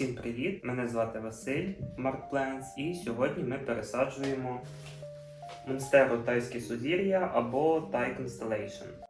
Усім привіт! Мене звати Василь Марк Пленс, і сьогодні ми пересаджуємо монстеру тайське сузір'я або Тай Constellation.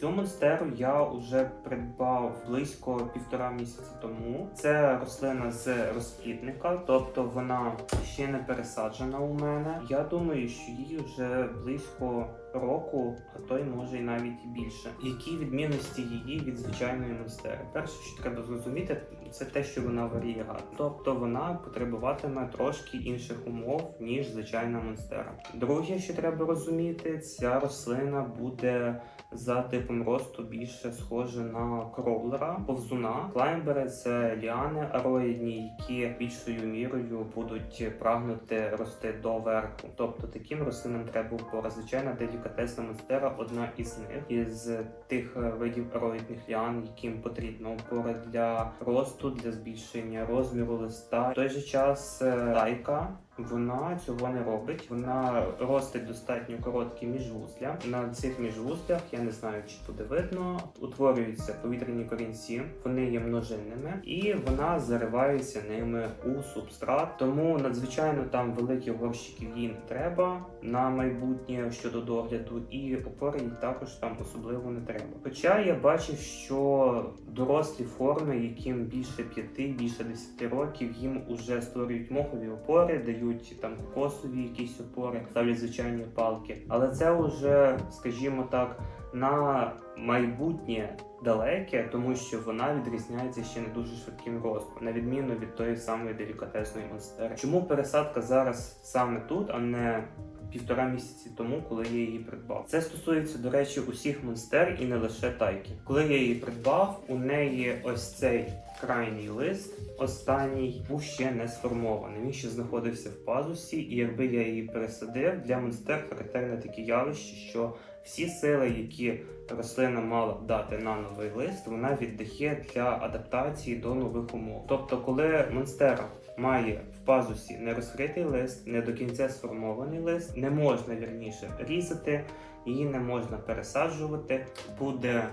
Цю монстеру я вже придбав близько півтора місяця тому. Це рослина з розплідника, тобто вона ще не пересаджена у мене. Я думаю, що їй вже близько року, а то й може і навіть більше. Які відмінності її від звичайної монстери? Перше, що треба зрозуміти, це те, що вона варієгатна. Тобто вона потребуватиме трошки інших умов, ніж звичайна монстера. Друге, що треба розуміти, ця рослина буде за типом росту більше схожа на кроулера, повзуна. Клаймбери це ліани ароїдні, які більшою мірою будуть прагнути рости до верху. Тобто таким рослинам треба опора. Звичайна делікатесна монстера одна із них із тих видів ароїдних ліан, яким потрібна опора для росту, для збільшення розміру листа. В той же час е, тайка. Вона цього не робить. Вона ростить достатньо короткі міжвузля. На цих міжвузлях я не знаю, чи буде видно. Утворюються повітряні корінці, вони є множинними, і вона заривається ними у субстрат. Тому надзвичайно там великих горщиків не треба на майбутнє щодо догляду, і опори їй також там особливо не треба. Хоча я бачив, що дорослі форми, яким більше п'яти, більше 10 років, їм уже створюють мохові опори, дають там кокосові якісь опори, ставлять звичайні палки. Але це вже, скажімо так, на майбутнє далеке, тому що вона відрізняється ще не дуже швидким ростом, на відміну від тої самої делікатесної монстери. Чому пересадка зараз саме тут, а не півтора місяці тому, коли я її придбав? Це стосується, до речі, усіх монстер і не лише тайки. Коли я її придбав, у неї ось цей крайній лист, останній був ще не сформований. Він ще знаходився в пазусі, і якби я її пересадив, для монстер характерне таке явище, що всі сили, які рослина мала б дати на новий лист, вона віддає для адаптації до нових умов. Тобто, коли монстера має в пазусі не розкритий лист, не до кінця сформований лист, не можна вірніше різати, її не можна пересаджувати, буде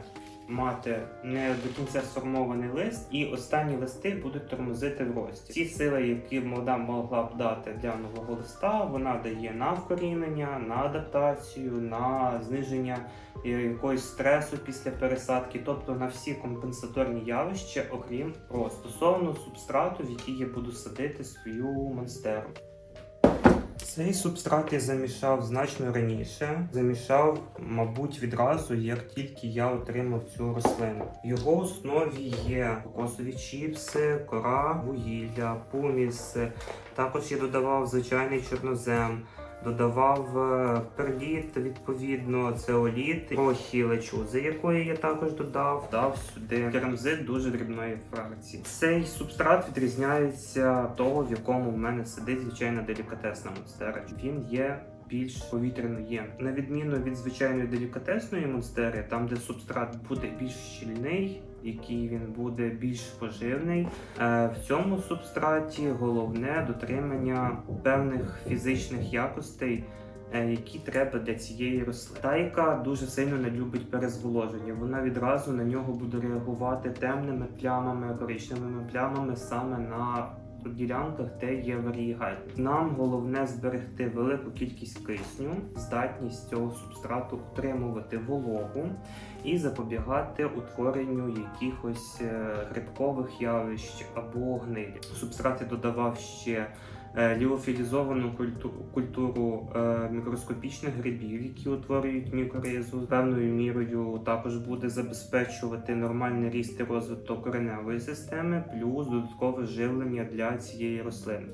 мати не до кінця сформований лист, і останні листи будуть тормозити в рості. Ці сили, які молода могла б дати для нового листа, вона дає на вкорінення, на адаптацію, на зниження якогось стресу після пересадки, тобто на всі компенсаторні явища, окрім росту. Стосовно субстрату, в який я буду садити свою монстеру. Цей субстрат я замішав значно раніше. Замішав, мабуть, відразу, як тільки я отримав цю рослину. Його основі є кокосові чіпси, кора, вугілля, пуміс. Також я додавав звичайний чорнозем. Додавав е, перліт, відповідно, цеоліт, трохи лечузи, якої я також додав. Дав сюди керамзит дуже дрібної фракції. Цей субстрат відрізняється того, в якому в мене сидить звичайна делікатесна монстера. Він є більш повітряноєм. На відміну від звичайної делікатесної монстери, там де субстрат буде більш щільний. Який він буде більш поживний. Е, В цьому субстраті головне дотримання певних фізичних якостей, е, які треба для цієї рослини. Тайка дуже сильно не любить перезволоження. Вона відразу на нього буде реагувати темними плямами, коричневими плямами саме на ділянках, де є варієгатність. Нам головне зберегти велику кількість кисню, здатність цього субстрату утримувати вологу і запобігати утворенню якихось е, грибкових явищ або гнилі. Субстрат я додавав ще е, ліофілізовану культуру, культуру е, мікроскопічних грибів, які утворюють мікоризу. Певною мірою також буде забезпечувати нормальний ріст і розвиток кореневої системи, плюс додаткове живлення для цієї рослини.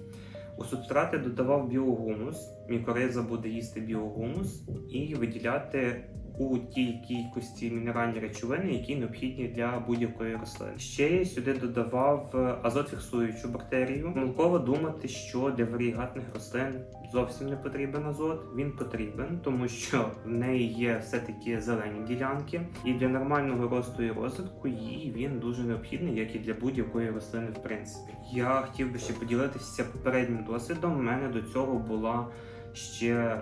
У субстрати додавав біогумус. Мікориза буде їсти біогумус і виділяти у тій кількості мінеральні речовини, які необхідні для будь-якої рослини. Ще я сюди додавав е, азотфіксуючу бактерію. Помилково думати, що для варігатних рослин зовсім не потрібен азот. Він потрібен, тому що в неї є все-таки зелені ділянки, і для нормального росту і розвитку їй він дуже необхідний, як і для будь-якої рослини, в принципі. Я хотів би ще поділитися попереднім досвідом. У мене до цього була ще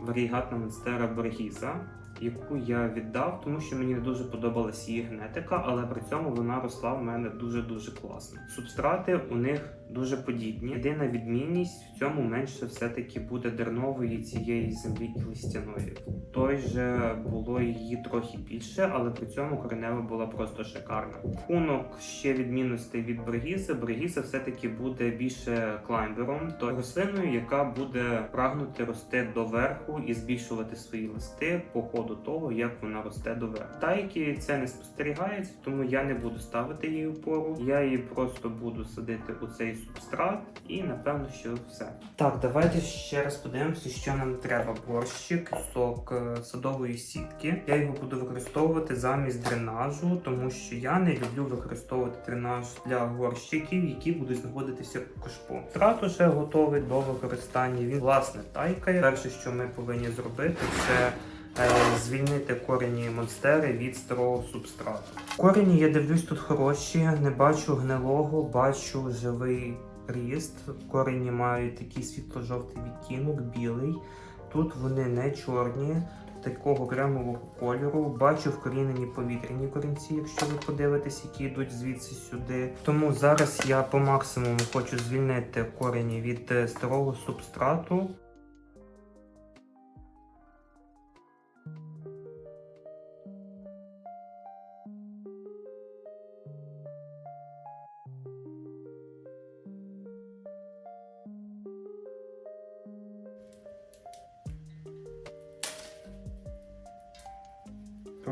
варігатна монстера Боргіза, яку я віддав, тому що мені не дуже подобалась її генетика, але при цьому вона росла в мене дуже дуже класно. Субстрати у них дуже подібні. Єдина відмінність в цьому менше все-таки буде дернової цієї землі листяної. Той же було її трохи більше, але при цьому коренева була просто шикарна. Рахунок ще відмінностей від Бригізи. Бригіза все-таки буде більше клаймбером, то рослиною, яка буде прагнути рости доверху і збільшувати свої листи по ходу того, як вона росте доверху. Тайки це не спостерігається, тому я не буду ставити її опору. Я її просто буду садити у цей субстрат, і напевно, що все. Так, давайте ще раз подивимося, що нам треба. Борщик, кусок е, садової сітки. Я його буду використовувати замість дренажу, тому що я не люблю використовувати дренаж для горщиків, які будуть знаходитися в кошпу. Субстрат уже готовий до використання. Він власне тайкає. Перше, що ми повинні зробити, це е, звільнити корені монстери від старого субстрату. Корені, я дивлюсь, тут хороші, не бачу гнилого, бачу живий ріст. Корені мають такий світло-жовтий відтінок, білий. Тут вони не чорні, такого кремового кольору. Бачу вкорінені повітряні корінці, якщо ви подивитесь, які йдуть звідси сюди. Тому зараз я по максимуму хочу звільнити корені від е, старого субстрату.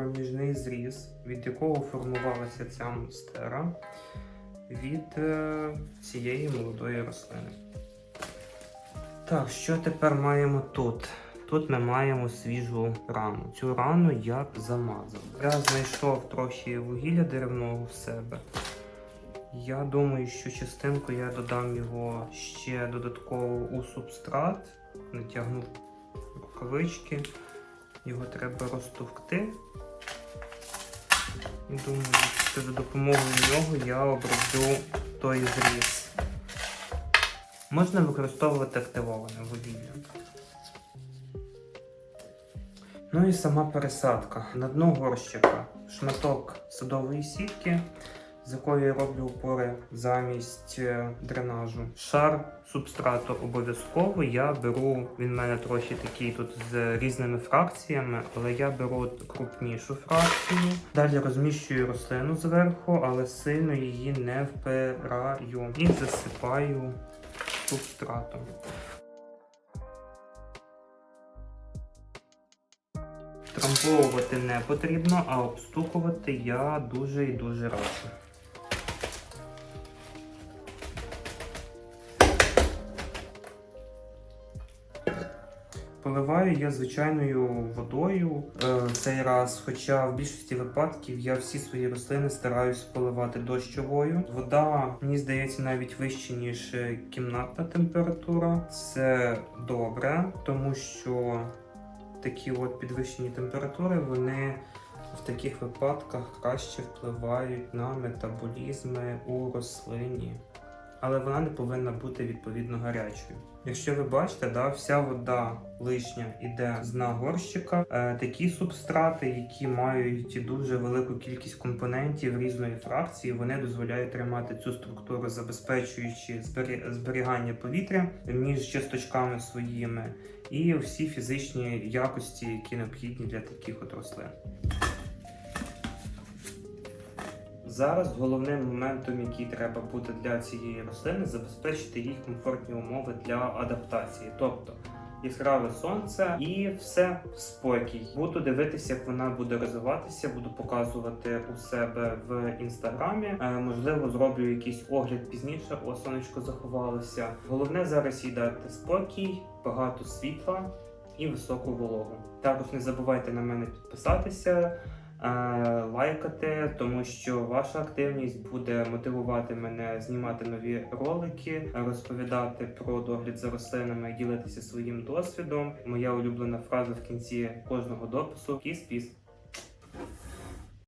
Проміжний зріз, від якого формувалася ця монстера від е, цієї молодої рослини. Так, що тепер маємо тут? Тут ми маємо свіжу рану. Цю рану я замазав. Я знайшов трохи вугілля деревного в себе. Я думаю, що частинку я додам його ще додатково у субстрат, натягнув рукавички. Його треба розтовкти. Думаю, що за допомогою нього я оброблю той зріз. Можна використовувати активоване вугілля. Ну і сама пересадка. На дно горщика шматок садової сітки, з якої я роблю опори замість е, дренажу. Шар субстрату обов'язково я беру, він в мене трохи такий тут з різними фракціями, але я беру крупнішу фракцію. Далі розміщую рослину зверху, але сильно її не впираю і засипаю субстратом. Трамбовувати не потрібно, а обстукувати я дуже і дуже раджу. Поливаю я звичайною водою е, цей раз, хоча в більшості випадків я всі свої рослини стараюся поливати дощовою. Вода, мені здається, навіть вище, ніж е, кімнатна температура. Це добре, тому що такі от підвищені температури, вони в таких випадках краще впливають на метаболізми у рослині. Але вона не повинна бути відповідно гарячою. Якщо ви бачите, да, вся вода лишня йде з дна горщика. Е, такі субстрати, які мають дуже велику кількість компонентів різної фракції, вони дозволяють тримати цю структуру, забезпечуючи збері- зберігання повітря між часточками своїми і всі фізичні якості, які необхідні для таких от рослин. Зараз головним моментом, який треба бути для цієї рослини, забезпечити їй комфортні умови для адаптації, тобто яскраве сонце і все спокій. Буду дивитися, як вона буде розвиватися, буду показувати у себе в інстаграмі. Е, можливо, зроблю якийсь огляд пізніше. О, сонечко заховалося. Головне зараз їй дати спокій, багато світла. і високу вологу. Також не забувайте на мене підписатися. Е, Лайкати, тому що ваша активність буде мотивувати мене знімати нові ролики, розповідати про догляд за рослинами, ділитися своїм досвідом. Моя улюблена фраза в кінці кожного допису кіс-піс.